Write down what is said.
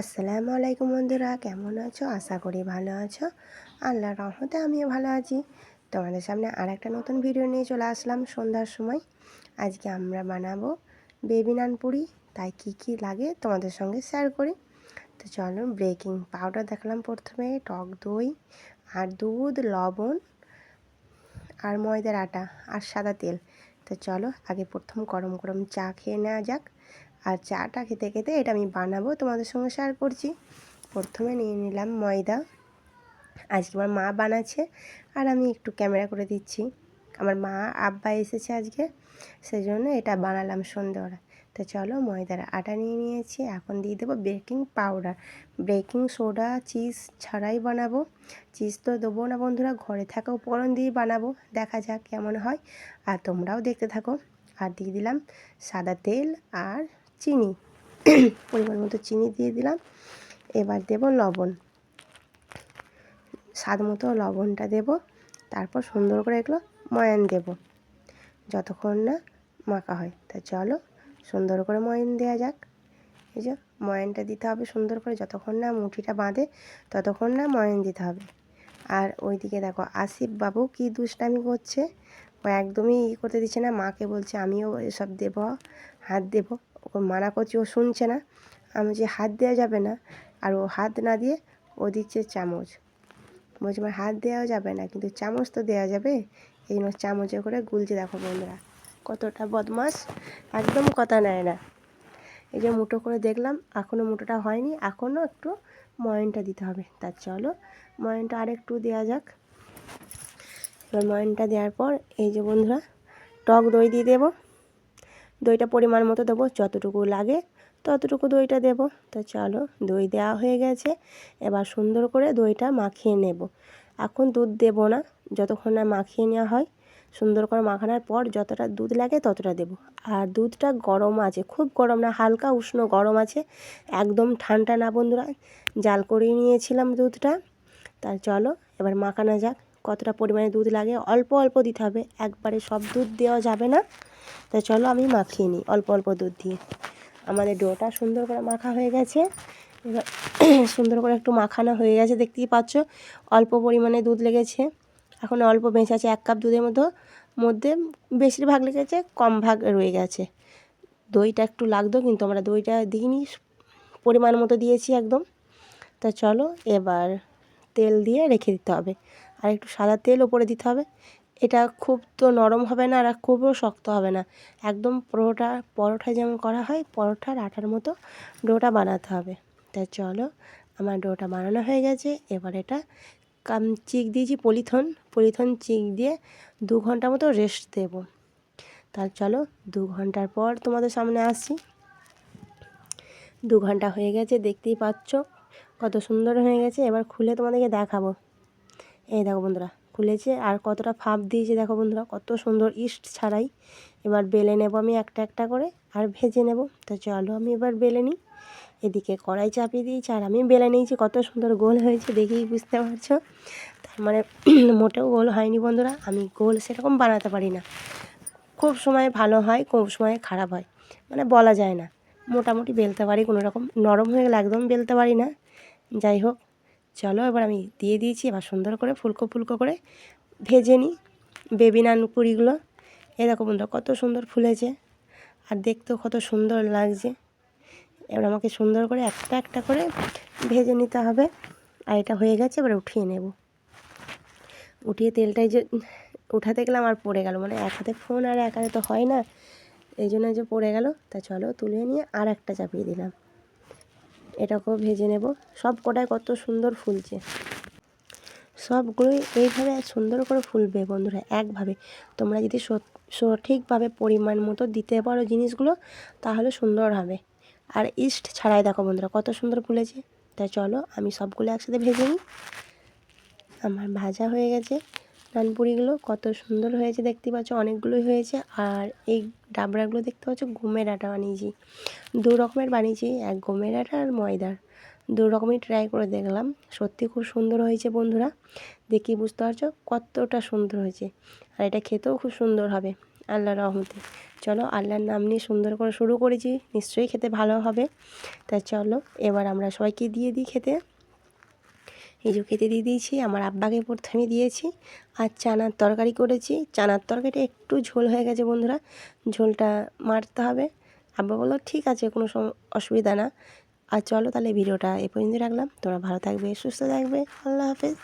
আসসালামু আলাইকুম বন্ধুরা, কেমন আছো? আশা করি ভালো আছো। আল্লাহ রহমতে আমিও ভালো আছি। তোমাদের সামনে আর একটা নতুন ভিডিও নিয়ে চলে আসলাম সন্ধ্যার সময়। আজকে আমরা বানাবো বেবি নান পুরি, তাই কি কি লাগে তোমাদের সঙ্গে শেয়ার করি। তো চলো ব্রেকিং পাউডার দেখলাম প্রথমে, টক দই আর দুধ, লবণ আর ময়দার আটা আর সাদা তেল। তো চলো আগে প্রথম গরম গরম চা খেয়ে নেওয়া যাক। আর চাটা খেতে খেতে এটা আমি বানাবো, তোমাদের সঙ্গে শেয়ার করছি। প্রথমে নিয়ে নিলাম ময়দা। আজকে আমার মা বানাচ্ছে, আর আমি একটু ক্যামেরা করে দিচ্ছি। আমার মা, আব্বা এসেছে আজকে, সেজন্য এটা বানালাম সন্ধ্যেবেলা। তো চলো ময়দার আটা নিয়ে নিয়েছি, এখন দিয়ে দেবো baking powder baking soda cheese ছাড়াই বানাবো। চিজ তো দেবো না বন্ধুরা, ঘরে থাকা উপকরণ দিয়ে বানাবো। দেখা যাক কেমন হয়। আর তোমরাও দেখতে থাকো। আর দিয়ে দিলাম সাদা তেল আর চিনি, পরিমাণ মতো চিনি দিয়ে দিলাম। এবার দেব লবণ। স্বাদ মতো লবণটা দেব, তারপর সুন্দর করে এগুলো ময়ান দেব। যতক্ষণ না মাখা হয়। তা চলো, সুন্দর করে ময়ান দেওয়া যাক। এই যে ময়ানটা দিতে হবে সুন্দর করে, যতক্ষণ না মুঠিটা বাঁধে, ততক্ষণ না ময়ান দিতে হবে। আর ওইদিকে দেখো, আসিফ বাবু কী দুষ্টামি করছে। ও একদমই ই করতে দিচ্ছে না, মাকে বলছে, আমিও এসব দেব, হাত দেবো। ওকে মানা করছি, ও শুনছে না। আমি যে হাত দেওয়া যাবে না, আর ও হাত না দিয়ে ও দিচ্ছে চামচ। বলছে আমার হাত দেওয়া যাবে না, কিন্তু চামচ তো দেওয়া যাবে? এই জন্য চামচে করে গুলছে, দেখো বন্ধুরা, কতটা বদমাস একদম কথা নেয় না। এই যে মুটো করে দেখলাম এখনও মুটোটা হয়নি এখনও একটু ময়নটা দিতে হবে। তা চলো, ময়নটা আরেকটু দেওয়া যাক। এবার ময়নটা দেওয়ার পর এই যে বন্ধুরা, টক দই দিয়ে দেবো। দইটা পরিমাণ মতো দেবো, যতটুকু লাগে ততটুকু দইটা দেবো। তো চলো, দই দেওয়া হয়ে গেছে। এবার সুন্দর করে দইটা মাখিয়ে নেব। এখন দুধ দেব না, যতক্ষণ না মাখিয়ে নেওয়া হয়। সুন্দর করে মাখানোর পর যতটা দুধ লাগে ততটা দেব। আর দুধটা গরম আছে, খুব গরম না, হালকা উষ্ণ গরম আছে। একদম ঠান্ডা না বন্ধুরা, জাল করিয়ে নিয়েছিলাম দুধটা। তা চলো, এবার মাখানো যাক, কতটা পরিমাণে দুধ লাগে। অল্প অল্প দিতে হবে, একবারে সব দুধ দেওয়া যাবে না। তা চলো আমি মাখিয়ে নিই, অল্প অল্প দুধ দিয়ে। আমাদের ডোটা সুন্দর করে মাখা হয়ে গেছে। এবার সুন্দর করে একটু মাখানো হয়ে গেছে, দেখতেই পাচ্ছ অল্প পরিমাণে দুধ লেগেছে। এখন অল্প বেঁচে আছে এক কাপ দুধের মতো, মধ্যে বেশিরভাগ লেগেছে, কম ভাগ রয়ে গেছে। দইটা একটু লাগতো, কিন্তু আমরা দইটা দিইনি, পরিমাণ মতো দিয়েছি একদম। তা চলো এবার তেল দিয়ে রেখে দিতে হবে। আর একটু সাদা তেল ওপরে দিতে হবে। এটা খুব তো নরম হবে না আর খুবও শক্ত হবে না। একদম পরোটা পরোটা যেমন করা হয়, পরোটার আটার মতো ডোটা বানাতে হবে। তাই চলো, আমার ডোটা বানানো হয়ে গেছে। এবার এটা কাম চিক দিয়েছি পলিথন পলিথন চিক দিয়ে দু ঘণ্টা মতো রেস্ট দেব। তার চলো, দু ঘণ্টার পর তোমাদের সামনে আসছি। দু ঘণ্টা হয়ে গেছে, দেখতেই পাচ্ছ কত সুন্দর হয়ে গেছে। এবার খুলে তোমাদেরকে দেখাবো। এই দেখো বন্ধুরা খুলেছে আর কতটা ফাঁপ দিয়েছে দেখো বন্ধুরা, কত সুন্দর ইস্ট ছাড়াই। এবার বেলে নেব আমি একটা একটা করে আর ভেজে নেব। তো চলো আমি এবার বেলে নিই। এদিকে কড়াই চাপিয়ে দিয়েছি আর আমি বেলে নিয়েছি, কত সুন্দর গোল হয়েছে দেখেই বুঝতে পারছ। তার মানে মোটেও গোল হয়নি বন্ধুরা, আমি গোল সেরকম বানাতে পারি না। খুব সময় ভালো হয়, খুব সময় খারাপ হয় মানে বলা যায় না। মোটামুটি বেলতে পারি, কোনো রকম নরম হয়ে গেলে একদম বেলতে পারি না। যাই হোক চলো এবার আমি দিয়ে দিয়েছি, এবার সুন্দর করে ফুলকো ফুলকো করে ভেজে নিই বেবি নান পুরিগুলো। এরকম বন্ধুরা, কত সুন্দর ফুলেছে আর দেখতেও কত সুন্দর লাগছে। এবার আমাকে সুন্দর করে একটা একটা করে ভেজে নিতে হবে আর এটা হয়ে গেছে, এবার উঠিয়ে নেব। উঠিয়ে তেলটাই যে উঠাতে গেলাম আর পড়ে গেল মানে এক হাতে ফোন আর এক হাতে তো হয় না, এই জন্য যে পড়ে গেল। তা চলো তুলে নিয়ে আর একটা চাপিয়ে দিলাম। এটাকেও ভেজে নেব। সব কটায় কত সুন্দর ফুলছে। সবগুলোই এইভাবে সুন্দর করে ফুলবে বন্ধুরা, একভাবে। তোমরা যদি সঠিকভাবে পরিমাণ মতো দিতে পারো জিনিসগুলো, তাহলে সুন্দর হবে। আর ইস্ট ছাড়াই দেখো বন্ধুরা, কত সুন্দর ফুলেছে। তাই চলো আমি সবগুলো একসাথে ভেজে নিই। আমার ভাজা হয়ে গেছে। নানপুরিগুলো কত সুন্দর হয়েছে দেখতে পাচ্ছ, অনেকগুলোই হয়েছে। আর এই ডাবরাগুলো দেখতে পাচ্ছ, গমের আটা বানিয়েছি। দু রকমের বানিয়েছি, এক গমের আটা আর ময়দার। দু রকমই ট্রাই করে দেখলাম। সত্যি খুব সুন্দর হয়েছে বন্ধুরা। দেখি বুঝতে পারছ কতটা সুন্দর হয়েছে। আর এটা খেতেও খুব সুন্দর হবে, আল্লাহর রহমতে। চলো আল্লাহর নাম নিয়ে সুন্দর করে শুরু করেছি, নিশ্চয়ই খেতে ভালো হবে। তা চলো, এবার আমরা সবাইকে দিয়ে দিই খেতে। এই যে খেতে দিয়ে দিয়েছি, আমার আব্বাকে প্রথমে দিয়েছি আর চানার তরকারি করেছি। চানার তরকারিটা একটু ঝোল হয়ে গেছে বন্ধুরা, ঝোলটা মারতে হবে। আব্বা বলল, ঠিক আছে, কোনো অসুবিধা না। আর চলো তাহলে ভিডিওটা এ পর্যন্ত রাখলাম। তোমরা ভালো থাকবে, সুস্থ থাকবে। আল্লাহ হাফেজ।